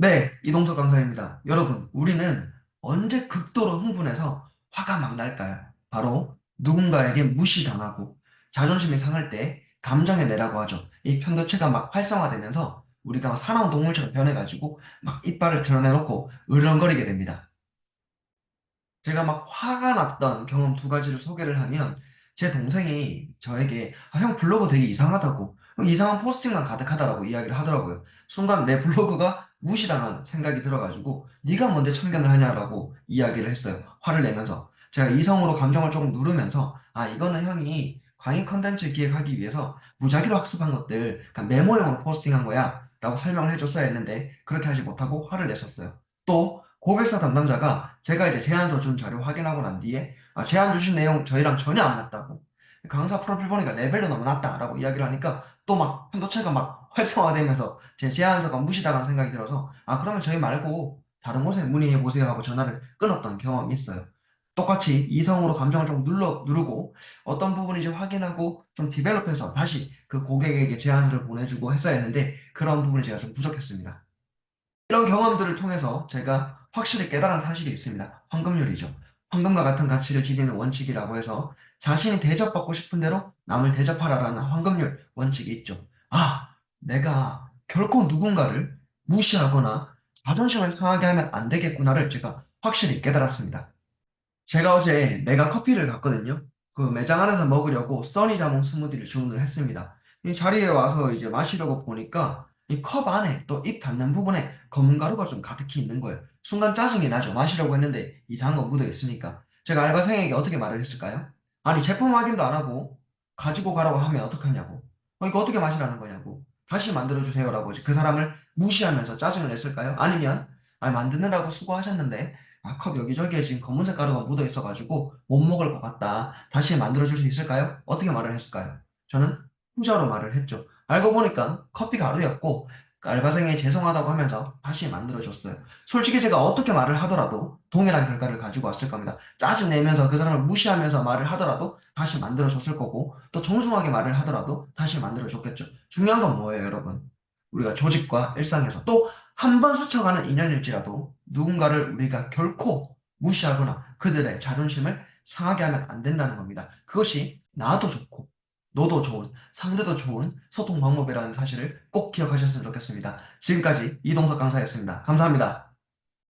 네, 이동석 강사입니다. 여러분, 우리는 언제 극도로 흥분해서 화가 막 날까요? 바로 누군가에게 무시당하고 자존심이 상할 때 감정의 내라고 하죠. 이 편도체가 막 활성화되면서 우리가 사나운 동물처럼 변해가지고 막 이빨을 드러내놓고 으르렁거리게 됩니다. 제가 막 화가 났던 경험 두 가지를 소개를 하면 제 동생이 저에게 아, 형 블로그 되게 이상하다고 형 이상한 포스팅만 가득하다라고 이야기를 하더라고요. 순간 내 블로그가 무시당한 생각이 들어가지고 네가 뭔데 참견을 하냐라고 이야기를 했어요. 화를 내면서 제가 이성으로 감정을 조금 누르면서 아 이거는 형이 강의 컨텐츠 기획하기 위해서 무작위로 학습한 것들 그러니까 메모용으로 포스팅한 거야 라고 설명을 해줬어야 했는데 그렇게 하지 못하고 화를 냈었어요. 또 고객사 담당자가 제가 이제 제안서 준 자료 확인하고 난 뒤에 아, 제안 주신 내용 저희랑 전혀 안 맞다고 강사 프로필 보니까 레벨도 너무 낮다라고 이야기를 하니까 또막 편도체가 막 활성화되면서 제 제안서가 무시당한 생각이 들어서 아 그러면 저희 말고 다른 곳에 문의해 보세요 하고 전화를 끊었던 경험이 있어요. 똑같이 이성으로 감정을 좀 눌러 누르고 어떤 부분인지 확인하고 좀 디벨롭해서 다시 그 고객에게 제안서를 보내주고 했어야 했는데 그런 부분이 제가 좀 부족했습니다. 이런 경험들을 통해서 제가 확실히 깨달은 사실이 있습니다. 황금률이죠. 황금과 같은 가치를 지니는 원칙이라고 해서 자신이 대접받고 싶은 대로 남을 대접하라라는 황금률 원칙이 있죠. 아, 내가 결코 누군가를 무시하거나 자존심을 상하게 하면 안 되겠구나를 제가 확실히 깨달았습니다. 제가 어제 메가 커피를 갔거든요. 그 매장 안에서 먹으려고 써니 자몽 스무디를 주문을 했습니다. 이 자리에 와서 이제 마시려고 보니까 이 컵 안에 또 입 닿는 부분에 검은 가루가 좀 가득히 있는 거예요. 순간 짜증이 나죠. 마시려고 했는데 이상한 거 묻어 있으니까. 제가 알바생에게 어떻게 말을 했을까요? 아니, 제품 확인도 안 하고 가지고 가라고 하면 어떡하냐고. 어, 이거 어떻게 마시라는 거냐고. 다시 만들어 주세요 라고 이제 그 사람을 무시하면서 짜증을 냈을까요? 아니면 아니, 만드느라고 수고하셨는데 아, 컵 여기저기에 지금 검은색 가루가 묻어 있어가지고 못 먹을 것 같다. 다시 만들어줄 수 있을까요? 어떻게 말을 했을까요? 저는 후자로 말을 했죠. 알고 보니까 커피 가루였고 알바생이 죄송하다고 하면서 다시 만들어줬어요. 솔직히 제가 어떻게 말을 하더라도 동일한 결과를 가지고 왔을 겁니다. 짜증 내면서 그 사람을 무시하면서 말을 하더라도 다시 만들어줬을 거고 또 정중하게 말을 하더라도 다시 만들어줬겠죠. 중요한 건 뭐예요, 여러분? 우리가 조직과 일상에서 또 한 번 스쳐가는 인연일지라도 누군가를 우리가 결코 무시하거나 그들의 자존심을 상하게 하면 안 된다는 겁니다. 그것이 나도 좋고 너도 좋은, 상대도 좋은 소통 방법이라는 사실을 꼭 기억하셨으면 좋겠습니다. 지금까지 이동석 강사였습니다. 감사합니다.